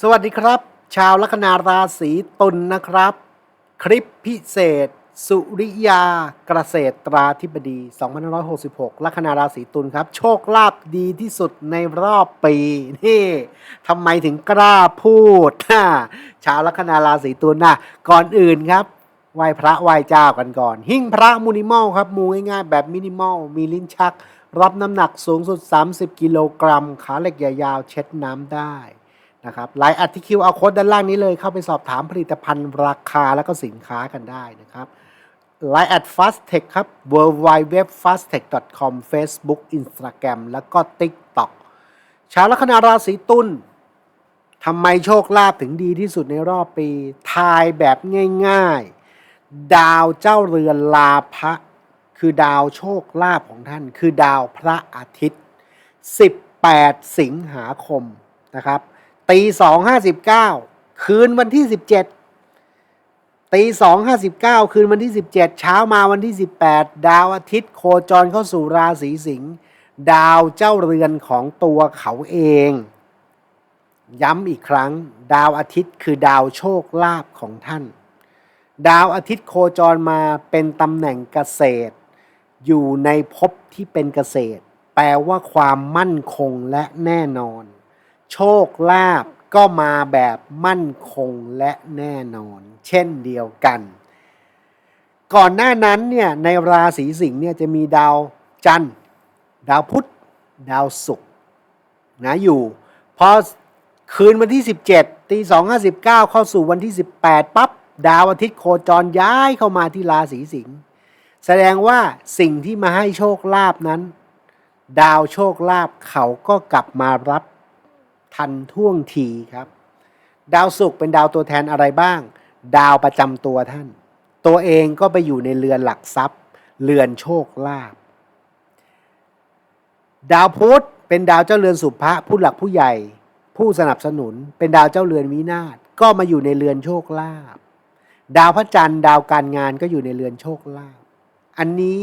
สวัสดีครับ ชาวลัคนาราศีตุลนะครับ คลิปพิเศษ สุริยาเกษตราธิบดี 2566 ลัคนาราศีตุลครับ โชคลาภดีที่สุดในรอบปีนี่ทำไมถึงกล้าพูดนะชาวลัคนาราศีตุลนะก่อนอื่นครับไหว้พระไหว้เจ้ากันก่อน หิ้งพระมูนิมอลครับ มูง่ายๆแบบมินิมอล มีลิ้นชัก รับน้ำหนักสูงสุด 30 กิโลกรัม ขาเหล็กยาวๆเช็ดน้ำได้ นะครับไลน์อัดที่คิวเอาโค้ดด้านล่างนี้เลยเข้าไปสอบถามผลิตภัณฑ์ราคาแล้วก็สินค้ากันได้นะครับไลน์แอด fastech ครับ w w w f a s t e c h c o m Facebook Instagram แล้วก็ TikTok ชาวลัคนาราศีตุลทำไมโชคลาภถึงดีที่สุดในรอบปี ทายแบบง่ายๆ ดาวเจ้าเรือนลาภะคือดาวโชคลาภของท่าน คือดาวพระอาทิตย์ 18 สิงหาคมนะครับ ตีสองห้าสิบเก้าคืนวันที่สิบเจ็ดตีสองห้าสิบเก้าคืนวันที่สิบเจ็ดเช้ามาวันที่สิบแปดดาวอาทิตย์โคจรเข้าสู่ราศีสิงห์ดาวเจ้าเรือนของตัวเขาเอง ย้ำอีกครั้ง ดาวอาทิตย์คือดาวโชคลาภของท่าน ดาวอาทิตย์โคจรมาเป็นตำแหน่งเกษตร อยู่ในภพที่เป็นเกษตร แปลว่าความมั่นคงและแน่นอน โชคลาภก็มาแบบมั่นคงและแน่นอน เช่นเดียวกัน ก่อนหน้านั้นเนี่ยในราศีสิงห์เนี่ยจะมีดาวจันทร์ ดาวพุธดาวศุกร์นะอยู่พอคืนวันที่ 17ตี259 เข้าสู่วันที่ 18 ปั๊บดาวอาทิตย์โคจรย้ายเข้ามาที่ราศีสิงห์แสดงว่าสิ่งที่มาให้โชคลาภนั้น ดาวโชคลาภเขาก็กลับมารับ ทันท่วงทีครับ ดาวศุกร์เป็นดาวตัวแทนอะไรบ้าง ดาวประจำตัวท่าน ตัวเองก็ไปอยู่ในเรือนหลักทรัพย์ เรือนโชคลาภดาวพุธเป็นดาวเจ้าเรือนสุภะผู้หลักผู้ใหญ่ ผู้สนับสนุน เป็นดาวเจ้าเรือนวินาศก็มาอยู่ในเรือนโชคลาภดาวพระจันทร์ดาวการงานก็อยู่ในเรือนโชคลาภอันนี้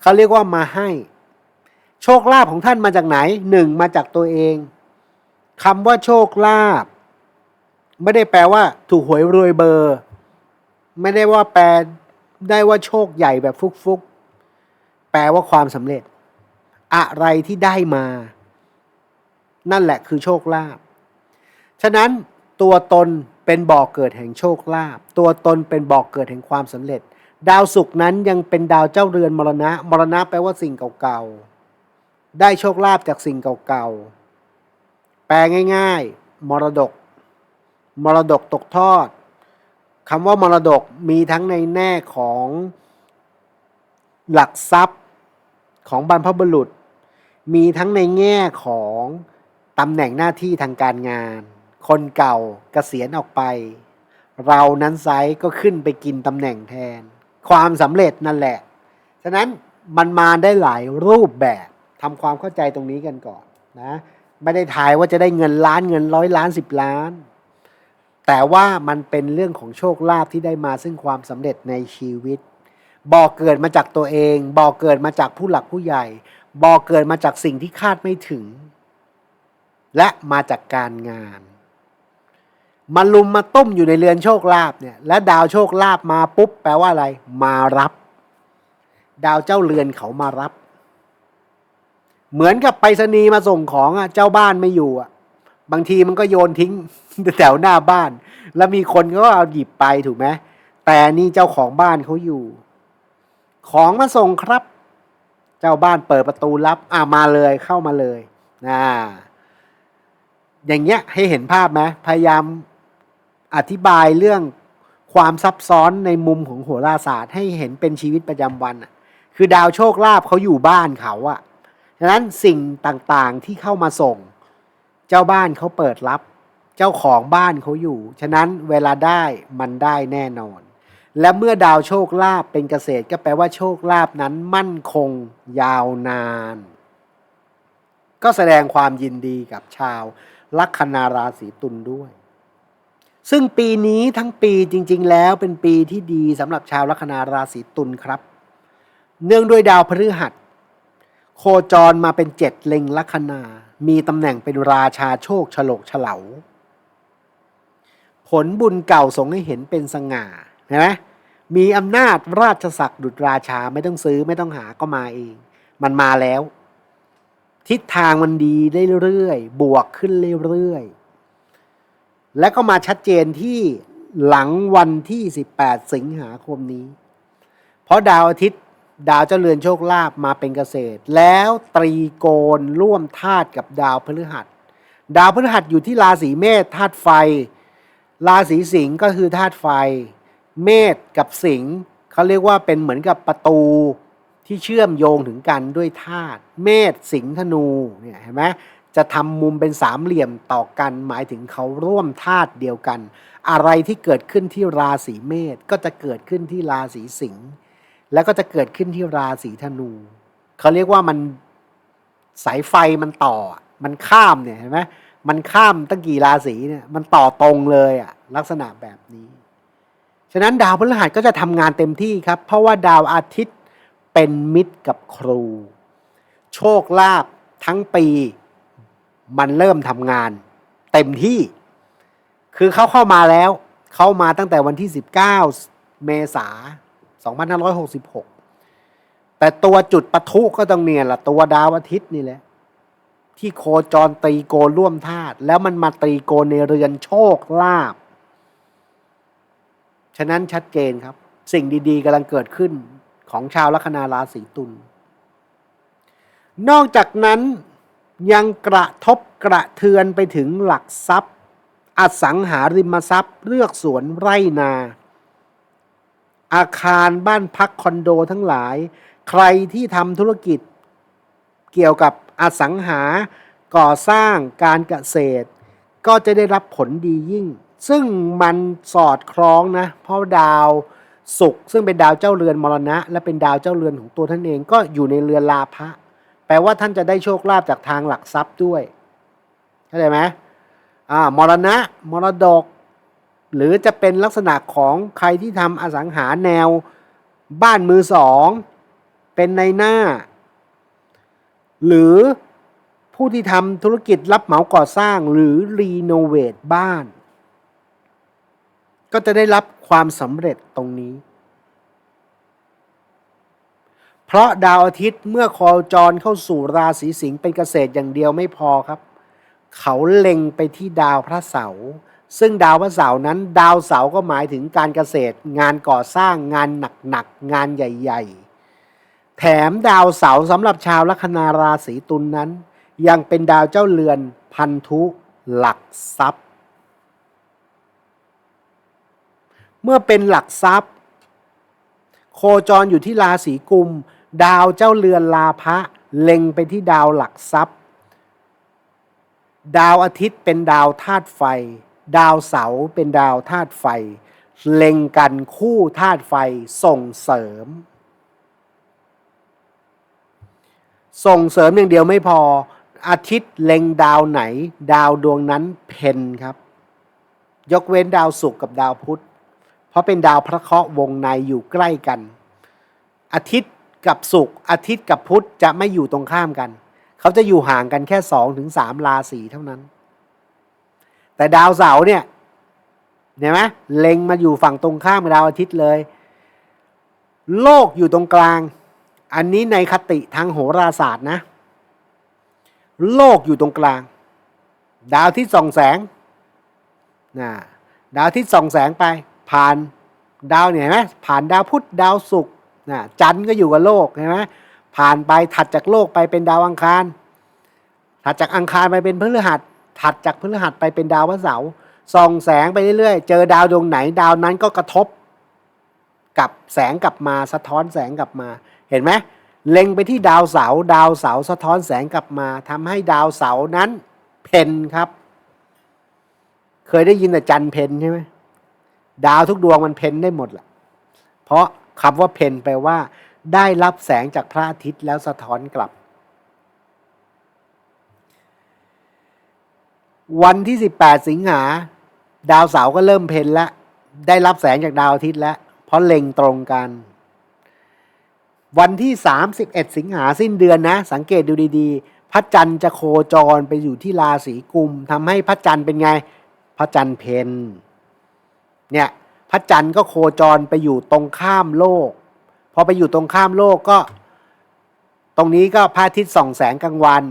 เขาเรียกว่ามาให้ โชคลาภของท่านมาจากไหนหนึ่งมาจากตัวเอง คำว่าโชคลาภไม่ได้แปลว่า ถูกหวยรวยเบอร์ ไม่ได้ว่าแปลได้ว่าโชคใหญ่แบบฟุกๆ แปลว่าความสำเร็จ อะไรที่ได้มา นั่นแหละคือโชคลาภฉะนั้นตัวตนเป็นบ่อกเกิดแห่งโชคลาภตัวตนเป็นบ่อกเกิดแห่งความสำเร็จ ดาวศุกร์นั้นยังเป็นดาวเจ้าเรือนมรณะ มรณะแปลว่าสิ่งเก่าๆ ได้โชคลาภจากสิ่งเก่าๆ ลง่าย ๆ มรดก มรดกตกทอดคำว่ามรดกมีทั้งในแง่ของหลักทรัพย์ของบรรพบุรุษ มีทั้งในแง่ของตำแหน่งหน้าที่ทางการงาน คนเก่าเกษียณออกไป เรานั้นไซก็ขึ้นไปกินตำแหน่งแทน ความสำเร็จนั่นแหละ ฉะนั้นมันมาได้หลายรูปแบบทำความเข้าใจตรงนี้กันก่อนนะ ไม่ได้ทายว่าจะได้เงินล้านเงินร้อยล้านสิบล้าน แต่ว่ามันเป็นเรื่องของโชคลาภที่ได้มาซึ่งความสำเร็จในชีวิตบอเกิดมาจากตัวเองบอเกิดมาจากผู้หลักผู้ใหญ่บอเกิดมาจากสิ่งที่คาดไม่ถึง และมาจากการงานมาลุมมาตุ้มอยู่ในเรือนโชคลาภเนี่ยและดาวโชคลาภมาปุ๊บแปลว่าอะไร มารับ ดาวเจ้าเรือนเขามารับ เหมือนกับไปรษณีย์มาส่งของอะเจ้าบ้านไม่อยู่อะ บางทีมันก็โยนทิ้งแถวหน้าบ้าน แล้วมีคนก็เอาหยิบไปถูกไหมแต่นี่เจ้าของบ้านเขาอยู่ ของมาส่งครับ เจ้าบ้านเปิดประตูรับอ่ามาเลยเข้ามาเลยนะอย่างเงี้ยให้เห็นภาพไหมพยายามอธิบายเรื่องความซับซ้อนในมุมของโหราศาสตร์ ให้เห็นเป็นชีวิตประจำวันคือดาวโชคลาภเขาอยู่บ้านเขาอะ ฉะนั้นสิ่งต่างๆที่เข้ามาส่ง เจ้าบ้านเขาเปิดรับ เจ้าของบ้านเขาอยู่ ฉะนั้นเวลาได้มันได้แน่นอน และเมื่อดาวโชคลาภเป็นเกษตรก็แปลว่าโชคลาภนั้นมั่นคงยาวนาน ก็แสดงความยินดีกับชาวลัคนาราศีตุลด้วย ซึ่งปีนี้ทั้งปีจริง ๆ แล้วเป็นปีที่ดีสำหรับชาวลัคนาราศีตุลครับ เนื่องด้วยดาวพฤหัส คจรมาเป็นเจ็ดเล็งลัคนา มีตำแหน่งเป็นราชาโชคฉลกเฉลาผลบุญเก่าส่งให้เห็นเป็นสง่าเห็นไหมมีอำนาจราชศักดิ์ดุจราชาไม่ต้องซื้อไม่ต้องหาก็มาเอง มันมาแล้ว ทิศทางมันดีได้เรื่อยบวกขึ้นเรื่อยๆและก็มาชัดเจนที่หลังวันที่ 18 สิงหาคมนี้ เพราะดาวอาทิตย์ ดาวเจ้าเรือนโชคลาภมาเป็นเกษตร แล้วตรีโกณร่วมธาตุกับดาวพฤหัส ดาวพฤหัสอยู่ที่ราศีเมษธาตุไฟ ราศีสิงห์ก็คือธาตุไฟ เมษกับสิงห์เขาเรียกว่าเป็นเหมือนกับประตูที่เชื่อมโยงถึงกันด้วยธาตุเมษสิงห์ธนูเนี่ยเห็นไหมจะทำมุมเป็นสามเหลี่ยมต่อกันหมายถึงเขาร่วมธาตุเดียวกัน อะไรที่เกิดขึ้นที่ราศีเมษก็จะเกิดขึ้นที่ราศีสิงห์ แล้วก็จะเกิดขึ้นที่ราศีธนู เขาเรียกว่ามันสายไฟมันต่อ มันข้ามเนี่ยเห็นไหมมันข้ามตั้งกี่ราศีเนี่ยมันต่อตรงเลยอะลักษณะแบบนี้ ฉะนั้นดาวพฤหัสก็จะทำงานเต็มที่ครับ เพราะว่าดาวอาทิตย์เป็นมิตรกับครู โชคลาภทั้งปีมันเริ่มทำงาน เต็มที่ คือเขาเข้ามาแล้ว เข้ามาตั้งแต่วันที่ 19 เมษา 2566 แต่ตัวจุดปะทุก็ต้องเนี่ยแหละตัวดาวอาทิตย์นี่แหละ ที่โคจรตรีโกร่วมธาตุแล้วมันมาตรีโกในเรือนโชคลาภฉะนั้นชัดเจนครับ สิ่งดีๆกำลังเกิดขึ้นของชาวลัคนาราศีตุลนอกจากนั้นยังกระทบกระเทือนไปถึงหลักทรัพย์ อสังหาริมทรัพย์ เลือกสวนไร่นา อาคารบ้านพักคอนโดทั้งหลาย ใครที่ทำธุรกิจเกี่ยวกับอสังหา ก่อสร้างการเกษตร ก็จะได้รับผลดียิ่ง ซึ่งมันสอดคล้องนะเพราะดาวศุกร์ซึ่งเป็นดาวเจ้าเรือนมรณะ และเป็นดาวเจ้าเรือนของตัวท่านเองก็อยู่ในเรือนลาภะแปลว่าท่านจะได้โชคลาภจากทางหลักทรัพย์ด้วยเข้าใจไหมอ่ามรณะ มรดก หรือจะเป็นลักษณะของใครที่ทำอสังหาแนวบ้านมือสอง เป็นในหน้า หรือผู้ที่ทำธุรกิจรับเหมาก่อสร้างหรือรีโนเวทบ้าน ก็จะได้รับความสำเร็จตรงนี้ เพราะดาวอาทิตย์เมื่อโคจรเข้าสู่ราศีสิงห์เป็นเกษตรอย่างเดียวไม่พอครับ เขาเล็งไปที่ดาวพระเสาร์ ซึ่งดาวพระเสาร์นั้น ดาวเสาร์ก็หมายถึงการเกษตร งานก่อสร้างงานหนักๆงานใหญ่ๆ แถมดาวเสาร์สำหรับชาวลัคนาราศีตุลนนั้น ยังเป็นดาวเจ้าเรือนพันธุหลักทรัพย์ เมื่อเป็นหลักทรัพย์ โคจรอยู่ที่ราศีกุม ดาวเจ้าเรือนลาภะเล็งไปที่ดาวหลักทรัพย์ ดาวอาทิตย์เป็นดาวธาตุไฟ ดาวเสาเป็นดาวธาตุไฟ เล็งกันคู่ธาตุไฟส่งเสริม ส่งเสริมอย่างเดียวไม่พอ อาทิตย์เล็งดาวไหน ดาวดวงนั้นเพนครับ ยกเว้นดาวศุกร์กับดาวพุธ เพราะเป็นดาวพระเคราะห์วงในอยู่ใกล้กัน อาทิตย์กับศุกร์อาทิตย์กับพุธจะไม่อยู่ตรงข้ามกัน เขาจะอยู่ห่างกันแค่สองถึงสามราศีเท่านั้น แต่ดาวเสาร์เนี่ยเห็นไหมเล็งมาอยู่ฝั่งตรงข้ามกับดาวอาทิตย์เลย โลกอยู่ตรงกลาง อันนี้ในคติทางโหราศาสตร์นะ โลกอยู่ตรงกลาง ดาวที่ส่องแสงนะดาวที่ส่องแสงไปผ่านดาวเนี่ยเห็นไหมผ่านดาวพุธดาวศุกร์นะจันทร์ก็อยู่กับโลกเห็นไหมผ่านไปถัดจากโลกไปเป็นดาวอังคารถัดจากอังคารไปเป็นพฤหัส ถัดจากพฤหัสไปเป็นดาวพฤหัสเสาร์ส่องแสงไปเรื่อยๆ เจอดาวดวงไหนดาวนั้นก็กระทบ กับแสงกลับมาสะท้อนแสงกลับมา เห็นไหมเล็งไปที่ดาวเสาร์ดาวเสาร์สะท้อนแสงกลับมาทำให้ดาวเสาร์นั้น เพนครับ เคยได้ยินแต่จันเพนใช่ไหมดาวทุกดวงมันเพนได้หมดแหละเพราะคำว่าเพนแปลว่า ได้รับแสงจากพระอาทิตย์แล้วสะท้อนกลับ วันที่ 18 สิงหา ดาวเสาร์ก็เริ่มเพนแล้ว ได้รับแสงจากดาวอาทิตย์แล้ว เพราะเล็งตรงกัน วันที่ 31 สิงหาสิ้นเดือนนะ สังเกตดูดีๆ พระจันทร์จะโคจรไปอยู่ที่ราศีกุมทำให้พระจันทร์เป็นไง พระจันทร์เพนเนี่ยพระจันทร์ก็โคจรไปอยู่ตรงข้ามโลก พอไปอยู่ตรงข้ามโลกก็ ตรงนี้ก็พระอาทิตย์ส่องแสงกลางวัน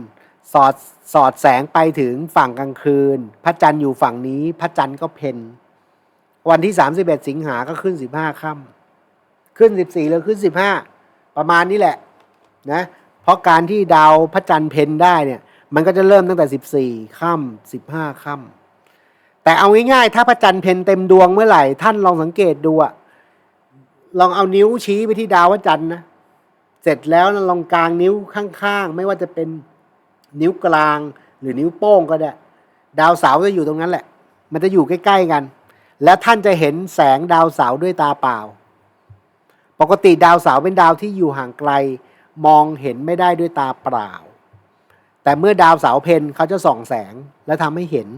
สอดสอดแสงไปถึงฝั่งกลางคืน พระจันทร์อยู่ฝั่งนี้ พระจันทร์ก็เพนวันที่ 31 สิงหาก็ขึ้น 15ค่ำขึ้น 14หรือขึ้น 15 ประมาณนี้แหละนะเพราะการที่ดาวพระจันทร์เพนได้เนี่ย มันก็จะเริ่มตั้งแต่ 14ค่ำ15ค่ำแต่เอาง่ายๆ ถ้าพระจันทร์เพนเต็มดวงเมื่อไหร่ ท่านลองสังเกตดูอะลองเอานิ้วชี้ไปที่ดาวพระจันทร์นะเสร็จแล้วลองกลางนิ้วข้างๆ ไม่ว่าจะเป็น นิ้วกลาง หรือนิ้วโป้งก็ได้ ดาวเสาร์จะอยู่ตรงนั้นแหละ มันจะอยู่ใกล้ ๆกัน แล้วท่านจะเห็นแสงดาวเสาร์ด้วยตาเปล่า ปกติดาวเสาร์เป็นดาวที่อยู่ห่างไกล มองเห็นไม่ได้ด้วยตาเปล่า แต่เมื่อดาวเสาร์เพนเขาจะส่องแสงและทำให้เห็น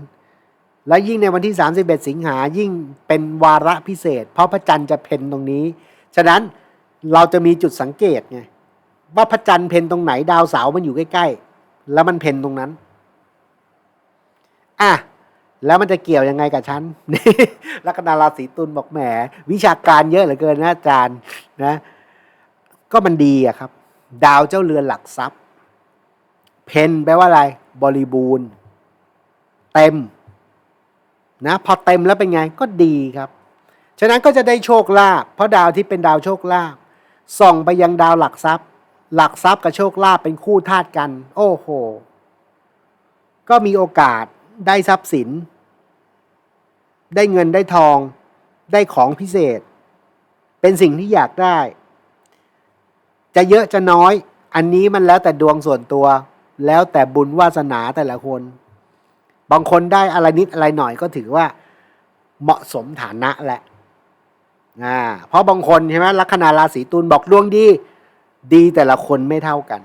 และยิ่งในวันที่ 31 สิงหายิ่งเป็นวาระพิเศษ เพราะพระจันทร์จะเพนตรงนี้ ฉะนั้นเราจะมีจุดสังเกตไงว่าพระจันทร์เพนตรงไหนดาวเสาร์มันอยู่ใกล้ๆ แล้วมันเพนตรงนั้น อะ แล้วมันจะเกี่ยวยังไงกับฉันลัคนาราศีตุลบอกแหม วิชาการเยอะเหลือเกินนะอาจารย์นะ ก็มันดีอะครับ ดาวเจ้าเรือนหลักทรัพย์ เพนแปลว่าอะไร บริบูรณ์ เต็ม นะ พอเต็มแล้วเป็นไง ก็ดีครับ ฉะนั้นก็จะได้โชคลาภเพราะดาวที่เป็นดาวโชคลาภส่องไปยังดาวหลักทรัพย์ หลักทรัพย์กับโชคลาภเป็นคู่ธาตุกัน โอ้โห ก็มีโอกาสได้ทรัพย์สิน ได้เงินได้ทอง ได้ของพิเศษ เป็นสิ่งที่อยากได้ จะเยอะจะน้อย อันนี้มันแล้วแต่ดวงส่วนตัว แล้วแต่บุญวาสนาแต่ละคน บางคนได้อะไรนิดอะไรหน่อยก็ถือว่า เหมาะสมฐานะแหละ อ่า เพราะบางคนใช่ไหมลัคนาราศีตุลบอกดวงดี ดีแต่ละคนไม่เท่ากัน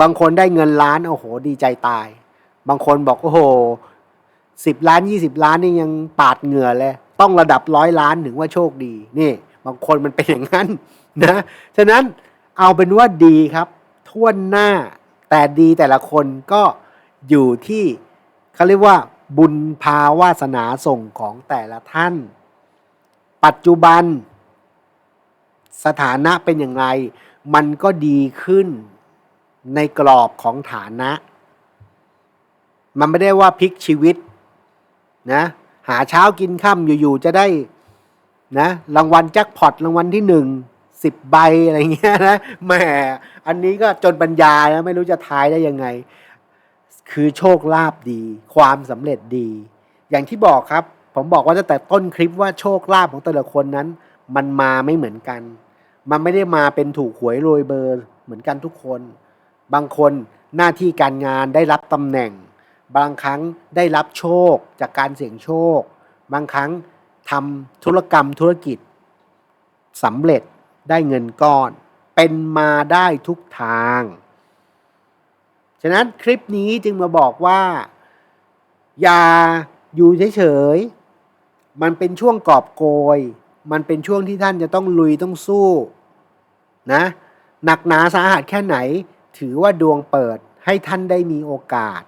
บางคนได้เงินล้านโอ้โห ดีใจตาย บางคนบอกโอ้โหสิบล้านยี่สิบล้านนี่ยังปาดเหงื่อเลยต้องระดับร้อยล้านถึงว่าโชคดีนี่บางคนมันเป็นอย่างนั้นนะฉะนั้นเอาเป็นว่าดีครับท่วนหน้าแต่ดีแต่ละคนก็อยู่ที่เขาเรียกว่า บุญภาวาสนาส่งของแต่ละท่าน ปัจจุบัน สถานะเป็นอย่างไร มันก็ดีขึ้นในกรอบของฐานะ มันไม่ได้ว่าพลิกชีวิตนะหาเช้ากินค่ำอยู่ๆจะได้นะรางวัลแจ็คพอตรางวัลที่หนึ่งสิบใบอะไรเงี้ยนะแหมอันนี้ก็จนปัญญาแล้วไม่รู้จะทายได้ยังไง คือโชคลาภดี ความสำเร็จดี อย่างที่บอกครับ ผมบอกว่าตั้งแต่ต้นคลิปว่าโชคลาภของแต่ละคนนั้น มันมาไม่เหมือนกัน มันไม่ได้มาเป็นถูกหวยโรยเบอร์เหมือนกันทุกคน บางคนหน้าที่การงานได้รับตำแหน่ง บางครั้งได้รับโชคจากการเสี่ยงโชค บางครั้งทำธุรกรรมธุรกิจสำเร็จได้เงินก้อน เป็นมาได้ทุกทาง ฉะนั้นคลิปนี้จึงมาบอกว่า อย่าอยู่เฉยๆมันเป็นช่วงกอบโกย มันเป็นช่วงที่ท่านจะต้องลุยต้องสู้นะหนักหนาสาหัสแค่ไหน ถือว่าดวงเปิดให้ท่านได้มีโอกาส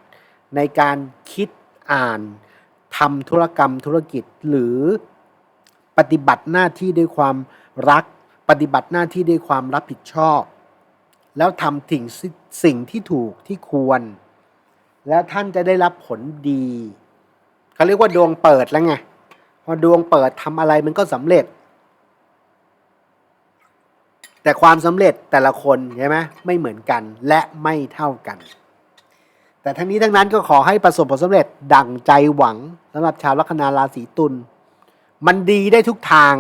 ในการคิดอ่านทำธุรกรรมธุรกิจหรือปฏิบัติหน้าที่ด้วยความรัก ปฏิบัติหน้าที่ด้วยความรับผิดชอบ แล้วทำสิ่งสิ่งที่ถูกที่ควร แล้วท่านจะได้รับผลดีเขาเรียกว่าดวงเปิดแล้วไง พอดวงเปิดทำอะไรมันก็สำเร็จ แต่ความสำเร็จแต่ละคนใช่ไหมไม่เหมือนกันและไม่เท่ากัน แต่ทั้งนี้ทั้งนั้นก็ขอให้ประสบผลสำเร็จดั่งใจหวังสำหรับชาวลัคนาราศีตุลมันดีได้ทุกทาง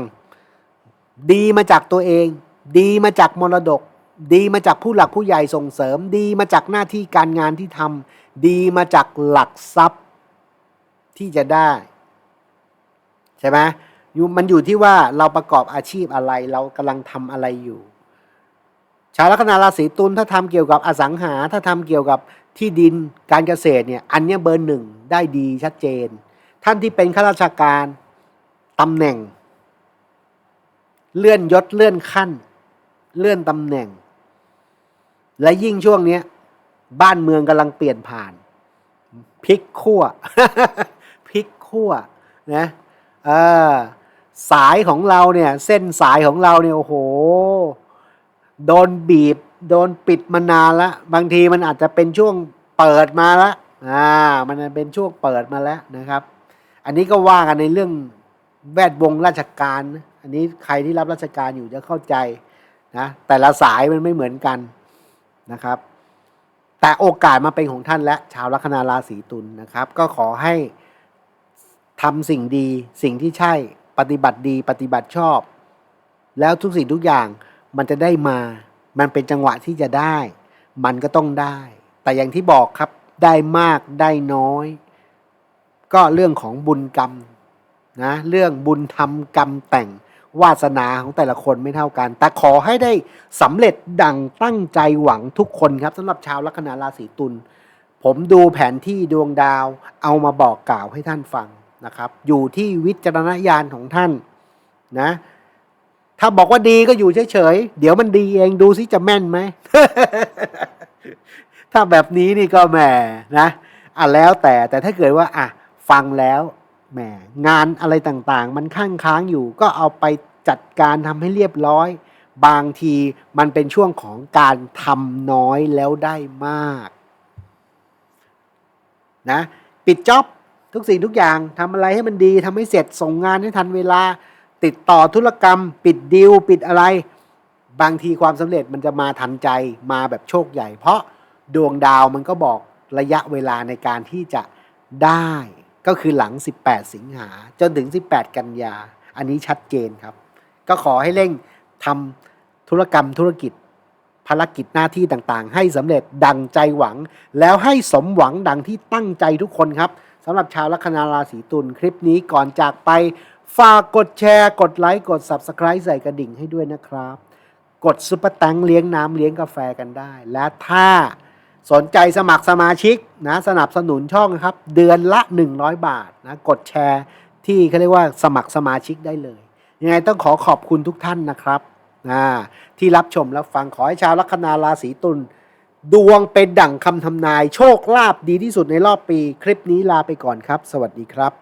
ดีมาจากตัวเอง ดีมาจากมรดก ดีมาจากผู้หลักผู้ใหญ่ส่งเสริม ดีมาจากหน้าที่การงานที่ทำดีมาจากหลักทรัพย์ที่จะได้ ใช่ไหมมันอยู่ที่ว่าเราประกอบอาชีพอะไร เรากำลังทำอะไรอยู่ ชาวลัคนาราศีตุลถ้าทำเกี่ยวกับอสังหา ถ้าทำเกี่ยวกับที่ดินการเกษตรเนี่ยอันนี้เบอร์หนึ่งได้ดีชัดเจน ท่านที่เป็นข้าราชการตำแหน่ง เลื่อนยศเลื่อนขั้น เลื่อนตำแหน่ง และยิ่งช่วงเนี้ยบ้านเมืองกำลังเปลี่ยนผ่านพลิกขั้วพลิกขั้วนะ ออสายของเราเนี่ยเส้นสายของเราเนี่ยโอ้โห โดนบีบ โดนปิดมานานล้วบางทีมันอาจจะเป็นช่วงเปิดมาล้วอ่ามันเป็นช่วงเปิดมาแล้วนะครับ อันนี้ก็ว่ากันในเรื่องแวดวงราชการ อันนี้ใครที่รับราชการอยู่จะเข้าใจนะแต่ละสายมันไม่เหมือนกันนะครับ แต่โอกาสมาเป็นของท่านและชาวลัคนาราศีตุลนะครับ ก็ขอให้ ทำสิ่งดีสิ่งที่ใช่ปฏิบัติดีปฏิบัติชอบ แล้วทุกสิ่งทุกอย่างมันจะได้มา มันเป็นจังหวะที่จะได้ มันก็ต้องได้ แต่อย่างที่บอกครับได้มากได้น้อย ก็เรื่องของบุญกรรมนะเรื่องบุญทำกรรมแต่งวาสนาของแต่ละคนไม่เท่ากัน แต่ขอให้ได้สำเร็จดังตั้งใจหวังทุกคนครับสำหรับชาวลัคนาราศีตุล ผมดูแผนที่ดวงดาวเอามาบอกกล่าวให้ท่านฟัง นะครับ อยู่ที่วิจารณญาณของท่านนะ ถ้าบอกว่าดีก็อยู่เฉยๆ เดี๋ยวมันดีเองดูซิจะแม่นไหม ถ้าแบบนี้นี่ก็แหมนะอะแล้วแต่แต่ถ้าเกิดว่าอะฟังแล้วแหมงานอะไรต่างๆ มันข้างค้างอยู่ก็เอาไปจัดการทำให้เรียบร้อย บางทีมันเป็นช่วงของการทำน้อยแล้วได้มากนะปิดจ็อบ ทุกสิ่งทุกอย่างทำอะไรให้มันดีทำให้เสร็จส่งงานให้ทันเวลา ติดต่อธุรกรรม ปิดดีลปิดอะไร บางทีความสำเร็จมันจะมาทันใจมาแบบโชคใหญ่ เพราะดวงดาวมันก็บอกระยะเวลาในการที่จะได้ก็คือหลัง 18 สิงหาจนถึง 18 กันยา อันนี้ชัดเจนครับ ก็ขอให้เร่งทำธุรกรรมธุรกิจ ภารกิจหน้าที่ต่างๆ ให้สำเร็จดังใจหวัง แล้วให้สมหวังดังที่ตั้งใจทุกคนครับ สำหรับชาวลัคนาราศีตุลคลิปนี้ก่อนจากไป ฝากกดแชร์ กดไลค์ กด Subscribe ใส่กระดิ่งให้ด้วยนะครับ กดซุปเปอร์แตงเลี้ยงน้ำเลี้ยงกาแฟกันได้ และถ้าสนใจสมัครสมาชิกนะสนับสนุนช่องนะครับ เดือนละ 100 บาทนะกดแชร์ที่เขาเรียกว่าสมัครสมาชิกได้เลย ยังไงต้องขอขอบคุณทุกท่านนะครับนะที่รับชมรับฟังขอให้ชาวลัคนาราศีตุล ดวงเป็นดั่งคำทำนายโชคลาภดีที่สุดในรอบปี คลิปนี้ลาไปก่อนครับ สวัสดีครับ